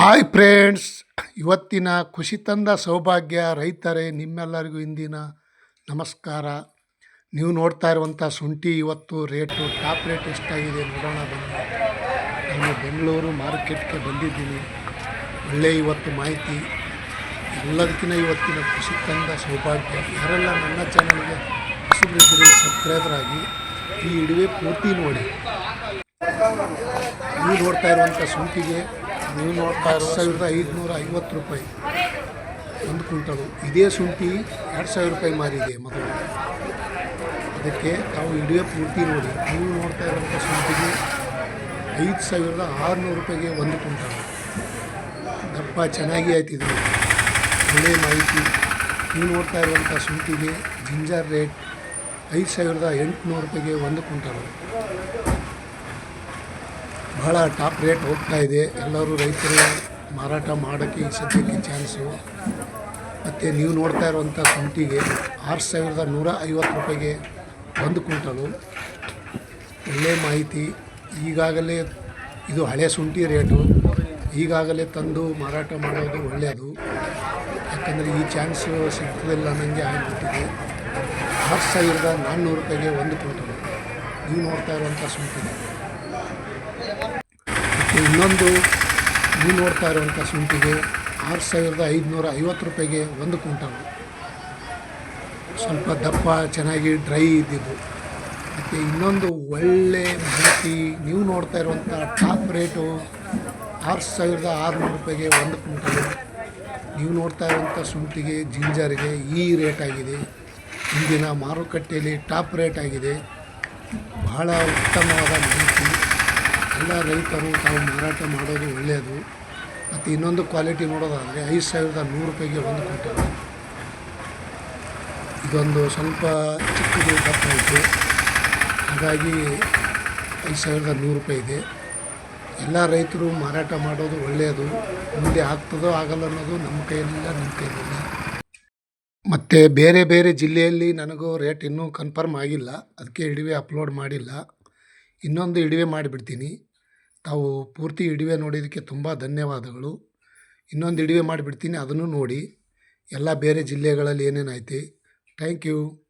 Hi friends ಇವತ್ತಿನ ಖುಷಿ ತಂದ ಸೌಭಾಗ್ಯ ರೈತರೇ, ನಿಮ್ಮೆಲ್ಲರಿಗೂ ಇಂದಿನ ನಮಸ್ಕಾರ. ನೀವು ನೋಡ್ತಾ ಇರುವಂಥ ಶುಂಠಿ ಇವತ್ತು ರೇಟು ಟಾಪ್ ರೇಟ್ ಎಷ್ಟಾಗಿದೆ ನೋಡೋಣ ಬಂದು ನಾನು ಬೆಂಗಳೂರು ಮಾರ್ಕೆಟ್ಗೆ ಬಂದಿದ್ದೀನಿ. ಒಳ್ಳೆಯ ಇವತ್ತು ಮಾಹಿತಿ. ಎಲ್ಲದಕ್ಕಿಂತ ಇವತ್ತಿನ ಖುಷಿ ತಂದ ಸೌಭಾಗ್ಯ. ಯಾರೆಲ್ಲ ನನ್ನ ಚಾನಲ್ಗೆ ಹೊಸಬ್ರಿದ್ದರೆ ಸಬ್ಸ್ಕ್ರೈಬರ್ ಆಗಿ ಈ ಇಡುವೆ ಪೂರ್ತಿ ನೋಡಿ. ನೀವು ನೋಡ್ತಾ ಇರುವಂಥ ಶುಂಠಿಗೆ ನೀವು ನೋಡ್ತಾ ಇರೋ ಸಾವಿರದ ಐದುನೂರ ಐವತ್ತು ರೂಪಾಯಿ. ಒಂದು ಕುಂಟಲು ಇದೇ ಶುಂಠಿ ಎರಡು ಸಾವಿರ ರೂಪಾಯಿ ಮಾರಿದೆ ಮೊದಲು ಅದಕ್ಕೆ ತಾವು ಇಡೀ ಪೂರ್ತಿ ನೋಡಿ. ನೀವು ನೋಡ್ತಾ ಇರುವಂಥ ಶುಂಠಿಗೆ ಐದು ಸಾವಿರದ ಆರುನೂರು ರೂಪಾಯಿಗೆ ಒಂದು ಕುಂಟಲು ದಪ್ಪ, ಚೆನ್ನಾಗಿ ಆಯ್ತಿದ್ರು ಒಳ್ಳೆಯ ಮಾಹಿತಿ. ನೀವು ನೋಡ್ತಾ ಇರುವಂಥ ಶುಂಠಿಗೆ ಜಿಂಜರ್ ರೇಟ್ ಐದು ಸಾವಿರದ ಎಂಟುನೂರು ರೂಪಾಯಿಗೆ ಒಂದು ಕ್ವಿಂಟಲು. ಬಹಳ ಟಾಪ್ ರೇಟ್ ಹೋಗ್ತಾ ಇದೆ. ಎಲ್ಲರೂ ರೈತರು ಮಾರಾಟ ಮಾಡೋಕ್ಕೆ ಈ ಸದ್ಯಕ್ಕೆ ಚಾನ್ಸು. ಮತ್ತು ನೀವು ನೋಡ್ತಾ ಇರುವಂಥ ಶುಂಠಿಗೆ ಆರು ಸಾವಿರದ ನೂರ ಐವತ್ತು ರೂಪಾಯಿಗೆ ಒಂದು ಕುಂಟಲು ಒಳ್ಳೆಯ ಮಾಹಿತಿ. ಈಗಾಗಲೇ ಇದು ಹಳೆ ಶುಂಠಿ ರೇಟು. ಈಗಾಗಲೇ ತಂದು ಮಾರಾಟ ಮಾಡೋದು ಒಳ್ಳೆಯದು. ಯಾಕಂದರೆ ಈ ಚಾನ್ಸು ಸಿಗ್ತದಿಲ್ಲ ನನಗೆ ಆಗಿಬಿಟ್ಟಿದೆ. ಆರು ಸಾವಿರದ ನಾನ್ನೂರು ರೂಪಾಯಿಗೆ ಒಂದು ಕುಂಟಲು ನೀವು ನೋಡ್ತಾ ಇರುವಂಥ ಶುಂಠಿಗೆ ಮತ್ತು ಇನ್ನೊಂದು ನೀವು ನೋಡ್ತಾ ಇರುವಂಥ ಶುಂಠಿಗೆ ಆರು ಸಾವಿರದ ಐದುನೂರ ಐವತ್ತು ರೂಪಾಯಿಗೆ ಒಂದು ಕ್ವಿಂಟಲ್. ಸ್ವಲ್ಪ ದಪ್ಪ, ಚೆನ್ನಾಗಿ ಡ್ರೈ ಇದ್ದಿದ್ದು. ಮತ್ತು ಇನ್ನೊಂದು ಒಳ್ಳೆ ಮಾಹಿತಿ ನೀವು ನೋಡ್ತಾ ಇರುವಂಥ ಟಾಪ್ ರೇಟು ಆರು ಸಾವಿರದ ಆರುನೂರು ರೂಪಾಯಿಗೆ ಒಂದು ಕ್ವಿಂಟಲು. ನೀವು ನೋಡ್ತಾ ಇರುವಂಥ ಶುಂಠಿಗೆ, ಜಿಂಜರ್ಗೆ ಈ ರೇಟ್ ಆಗಿದೆ. ಇಂದಿನ ಮಾರುಕಟ್ಟೆಯಲ್ಲಿ ಟಾಪ್ ರೇಟ್ ಆಗಿದೆ. ಬಹಳ ಉತ್ತಮವಾದ ಮಾಹಿತಿ. ಎಲ್ಲ ರೈತರು ತಾವು ಮಾರಾಟ ಮಾಡೋದು ಒಳ್ಳೆಯದು ಮತ್ತು ಇನ್ನೊಂದು ಕ್ವಾಲಿಟಿ ನೋಡೋದಾದರೆ ಐದು ಸಾವಿರದ ನೂರು ರೂಪಾಯಿಗೆ ಒಂದು ಕ್ವಿಂಟಲ್. ಇದೊಂದು ಸ್ವಲ್ಪ ಚಿಕ್ಕದು ದಪ್ಪ ಹಾಗಾಗಿ ಐದು ಸಾವಿರದ ನೂರು ರೂಪಾಯಿ ಇದೆ. ಎಲ್ಲ ರೈತರು ಮಾರಾಟ ಮಾಡೋದು ಒಳ್ಳೆಯದು ಮುಂದೆ ಆಗ್ತದೋ ಆಗಲ್ಲ ಅನ್ನೋದು ನಮ್ಮ ಕೈಯಲ್ಲಿಲ್ಲ, ನಿಮ್ಮ ಕೈಯಲ್ಲಿಲ್ಲ. ಮತ್ತು ಬೇರೆ ಬೇರೆ ಜಿಲ್ಲೆಯಲ್ಲಿ ನನಗೂ ರೇಟ್ ಇನ್ನೂ ಕನ್ಫರ್ಮ್ ಆಗಿಲ್ಲ. ಅದಕ್ಕೆ ಇಡಿವೆ ಅಪ್ಲೋಡ್ ಮಾಡಿಲ್ಲ. ಇನ್ನೊಂದು ಇಡಿವೆ ಮಾಡಿಬಿಡ್ತೀನಿ. ತಾವು ಪೂರ್ತಿ ಇಡಿವೆ ನೋಡಿದ್ದಕ್ಕೆ ತುಂಬ ಧನ್ಯವಾದಗಳು. ಇನ್ನೊಂದು ಇಡಿವೆ ಮಾಡಿಬಿಡ್ತೀನಿ, ಅದನ್ನು ನೋಡಿ. ಎಲ್ಲ ಬೇರೆ ಜಿಲ್ಲೆಗಳಲ್ಲಿ ಏನೇನು ಥ್ಯಾಂಕ್ ಯು.